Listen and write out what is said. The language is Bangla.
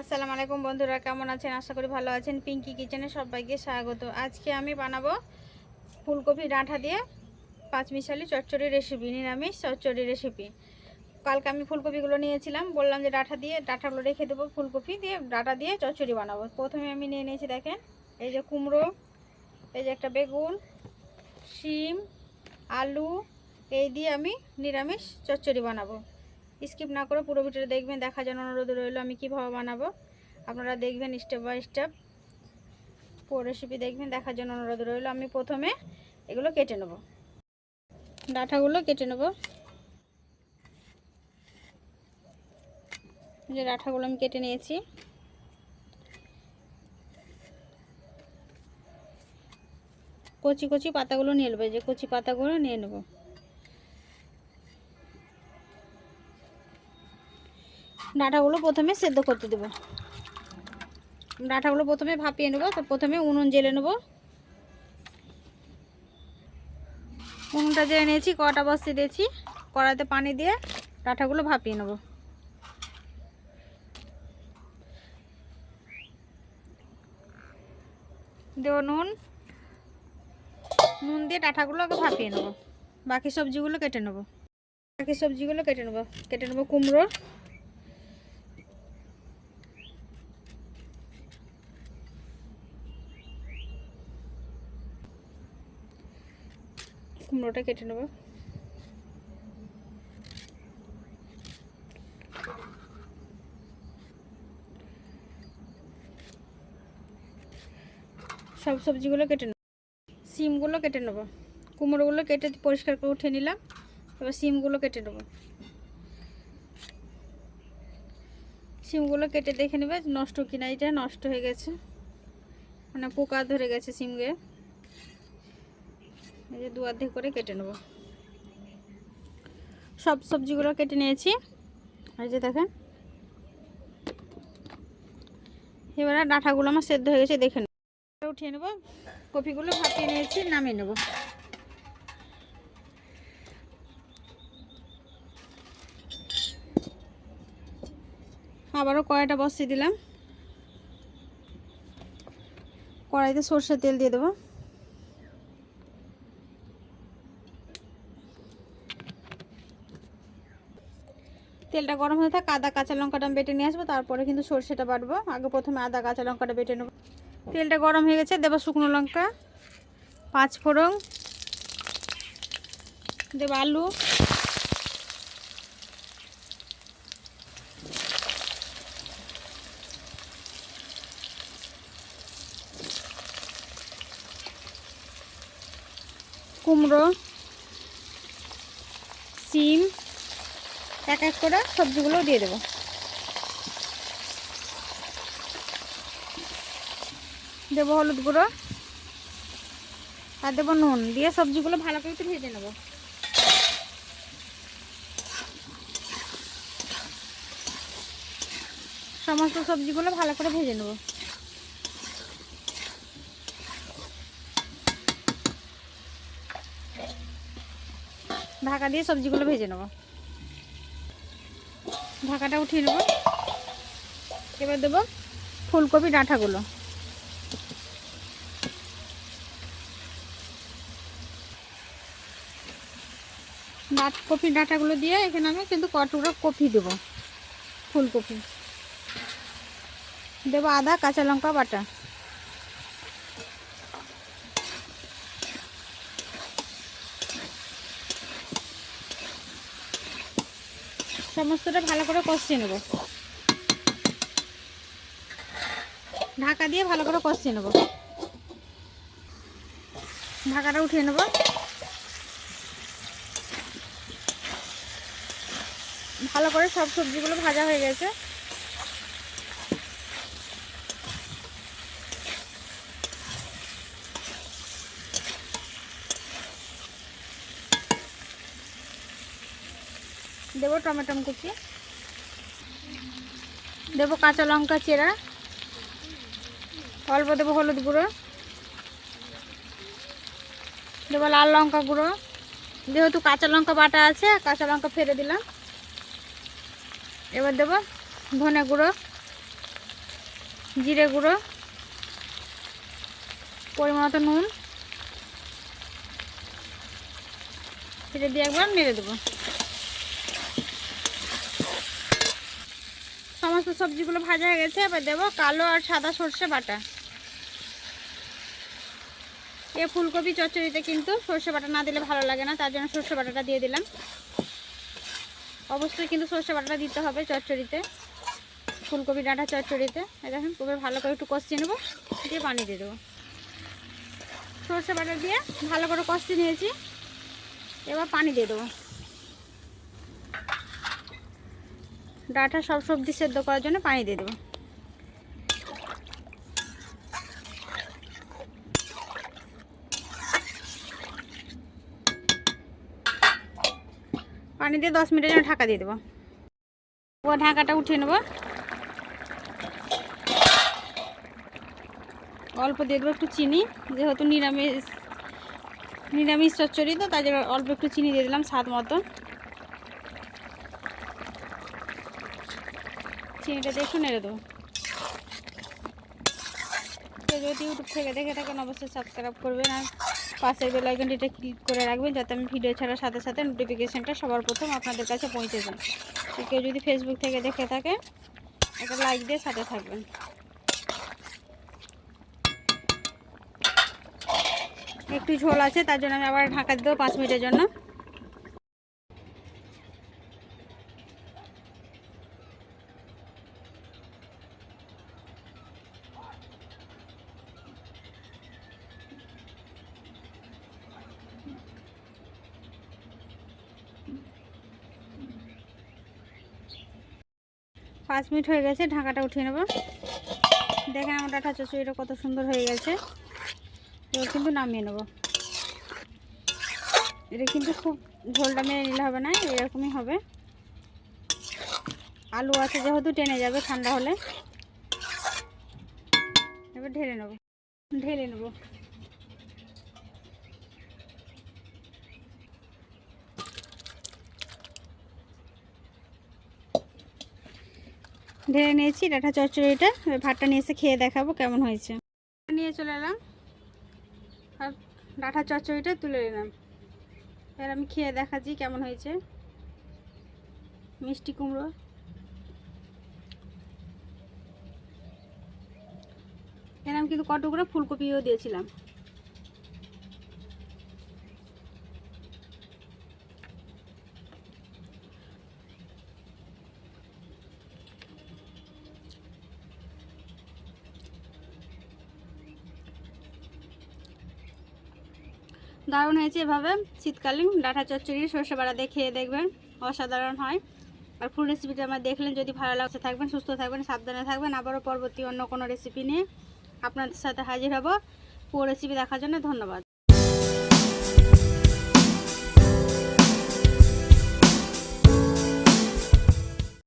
আসসালামু আলাইকুম বন্ধুরা, কেমন আছেন? আশা করি ভালো আছেন। পিঙ্কি কিচেনে সবাইকে স্বাগত। আজকে আমি বানাবো ফুলকপি ডাঁটা দিয়ে পাঁচমিশালি চচ্চড়ি রেসিপি নিরামিষ চচ্চড়ি রেসিপি কালকে আমি ফুলকপিগুলো নিয়েছিলাম, বললাম যে ডাঁটা দিয়ে ডাঁটাগুলো রেখে দেবো ফুলকপি দিয়ে ডাঁটা দিয়ে চচ্চড়ি বানাবো। প্রথমে আমি নিয়ে নিয়েছি, দেখেন, এই যে কুমড়ো, এই যে একটা বেগুন, শিম, আলু, এই দিয়ে আমি নিরামিষ চচ্চড়ি বানাবো। স্কিপ না করে পুরো ভিডিওটা দেখবেন দেখার জন্য অনুরোধ রইল, আমি কীভাবে বানাবো। আপনারা দেখবেন স্টেপ বাই স্টেপ পুরো রেসিপি দেখবেন, দেখার জন্য অনুরোধ রইল। আমি প্রথমে এগুলো কেটে নেব। ডাঁটাগুলো কেটে নেব। যে ডাঁটাগুলো আমি কেটে নিয়েছি। কচি কচি পাতাগুলো নিয়ে নেব যে কচি পাতাগুলো নিয়ে নেব। ডাঁটাগুলো প্রথমে সেদ্ধ করতে দেবো। ডাঁটাগুলো প্রথমে ভাপিয়ে নেব, তো প্রথমে উনুন জেলে নেব। উনুনটা জেলে নিয়েছি কটা বসিয়ে দিয়েছি। কড়াতে পানি দিয়ে ডাঁটাগুলো ভাপিয়ে নেব। দেবো নুন নুন দিয়ে ডাঁটাগুলো আগে ভাপিয়ে নেব। বাকি সবজিগুলো কেটে নেব। বাকি সবজিগুলো কেটে নেব। কেটে নেব কুমড়ো কুমড়োটা কেটে নেব। সব সবজিগুলো কেটে নেব। সিমগুলো কেটে নেব। কুমড়োগুলো কেটে পরিষ্কার করে উঠে নিলাম। এবার সিমগুলো কেটে নেব। সিমগুলো কেটে দেখে নেবে নষ্ট কিনা, এটা নষ্ট হয়ে গেছে। মানে পোকা ধরে গেছে সিমগে এই যে দু অর্ধেক করে কেটে নেব। সব সবজিগুলো কেটে নিয়েছি। এই যে দেখেন। এবারে ডাঁটাগুলো আমার সেদ্ধ হয়ে গেছে, দেখে নেব। উঠিয়ে নেব, কপিগুলো ভাপিয়ে নিয়েছি, নামিয়ে নেব। আবারও কড়াইটা বসিয়ে দিলাম। কড়াইতে সর্ষের তেল দিয়ে দেবো। তেলটা গরম হয়ে থাকে, আদা, কাঁচা লঙ্কাটা বেটে নিয়ে আসব, তারপরে কিন্তু সর্ষেটা বাটবো। আগে প্রথমে আদা, কাঁচা লঙ্কাটা বেটে নেব। তেলটা গরম হয়ে গেছে, দেবো শুকনো লঙ্কা, পাঁচ ফোড়ন, দেবো আলু। কুমড়ো, সিম এক এক করে সবজিগুলো দিয়ে দেবো। দেবো হলুদ গুঁড়ো আর দেবো নুন, দিয়ে সবজিগুলো ভালো করে ভেজে নেব। সমস্ত সবজিগুলো ভালো করে ভেজে নেব। ঢাকা দিয়ে সবজিগুলো ভেজে নেব। ঢাকাটা উঠিয়ে নেব। এবার দেবো ফুলকপি ডাঁটাগুলো। ডাট কপি ডাঁটাগুলো দিয়ে এখানে আমি কিন্তু কটুরা কপি দেব। ফুলকপি। দেবো আদা, কাঁচা লঙ্কা বাটা। সমস্তটা ভালো করে কষিয়ে নেব। ঢাকা দিয়ে ভালো করে কষিয়ে নেব। ঢাকাটা উঠিয়ে নেব। ভালো করে সব সবজিগুলো ভাজা হয়ে গেছে। দেবো টমেটো কুচি। দেবো কাঁচা লঙ্কা চেরা। অল্প দেবো হলুদ গুঁড়ো। দেবো লাল লঙ্কা গুঁড়ো। যেহেতু কাঁচা লঙ্কা বাটা আছে, কাঁচা লঙ্কা ফেলে দিলাম। এবার দেবো ধনে গুঁড়ো, জিরে গুঁড়ো, পরিমাণ নুন। সেটা দিয়ে একবার নেড়ে দেবো। সমস্ত সবজিগুলো ভাজা হয়ে গেছে, এবার দেবো কালো আর সাদা সর্ষে বাটা। এ ফুলকপি চচ্চড়িতে কিন্তু সর্ষে বাটা না দিলে ভালো লাগে না, তার জন্য সর্ষে বাটাটা দিয়ে দিলাম। অবশ্যই কিন্তু সর্ষে বাটাটা দিতে হবে চচ্চড়িতে, ফুলকপি ডাঁটা চচ্চড়িতে। দেখেন, খুবই ভালো করে একটু কষিয়ে নেব, দিয়ে পানি দিয়ে দেবো। সর্ষে বাটা দিয়ে ভালো করে কষিয়ে নিয়েছি, এবার পানি দিয়ে দেবো। ডাঁটা সব সবজি সেদ্ধ করার জন্য পানি দিয়ে দেবো। পানি দিয়ে দশ মিনিটের জন্য ঢাকা দিয়ে দেবো। ও ঢাকাটা উঠিয়ে নেব। অল্প দিয়ে দেবো একটু চিনি, যেহেতু নিরামিষ নিরামিষ চচ্চড়ি তো, তাই অল্প একটু চিনি দিয়ে দিলাম স্বাদ মতো চিনিটা দিয়ে একটু নেড়ে দেবো কেউ যদি ইউটিউব থেকে দেখে থাকেন, অবশ্যই সাবস্ক্রাইব করবেন আর পাশের বেল আইকনটিটা ক্লিক করে রাখবেন যাতে আমি ভিডিও ছাড়ার সাথে সাথে নোটিফিকেশানটা সবার প্রথম আপনাদের কাছে পৌঁছে যায়। কেউ যদি ফেসবুক থেকে দেখে থাকে, একটা লাইক দিয়ে সাথে থাকবেন। একটু ঝোল আছে, তার জন্য আমি আবার ঢাকা দেবো পাঁচ মিনিটের জন্য। পাঁচ মিনিট হয়ে গেছে, ঢাকাটা উঠিয়ে নেব। দেখেন আমার ডাটা চচড়িটা কত সুন্দর হয়ে গেছে। এবার কিন্তু নামিয়ে নেব। এটা কিন্তু খুব ঝোলটা মেরে নিলে হবে না, এরকমই হবে। আলু আছে যেহেতু টেনে যাবে ঠান্ডা হলে। এবার ঢেলে নেব। ঢেলে নেব। ঢেলে নিয়েছি, ডাটা চচ্চড়িটা। ভাতটা নিয়ে এসে খেয়ে দেখাবো কেমন হয়েছে। নিয়ে চলে এলাম। আর ডাঁটা চচ্চড়িটা তুলে নিলাম। এবার আমি খেয়ে দেখাচ্ছি কেমন হয়েছে। মিষ্টি কুমড়ো। এর আমি কিন্তু কটুকরো ফুলকপিও দিয়েছিলাম। দারুণ হয়েছে এভাবে। শীতকালীন ডাঁটা চচ্চড়ি, সর্ষে বাড়া দিয়ে খেয়ে দেখবেন, অসাধারণ হয়। আর ফুল রেসিপিটা আমার দেখলেন, যদি ভালো লাগছে থাকবেন, সুস্থ থাকবেন, সাবধানে থাকবেন। আবারও পরবর্তী অন্য কোনো রেসিপি নিয়ে আপনাদের সাথে হাজির হব। পুরো রেসিপি দেখার জন্য ধন্যবাদ।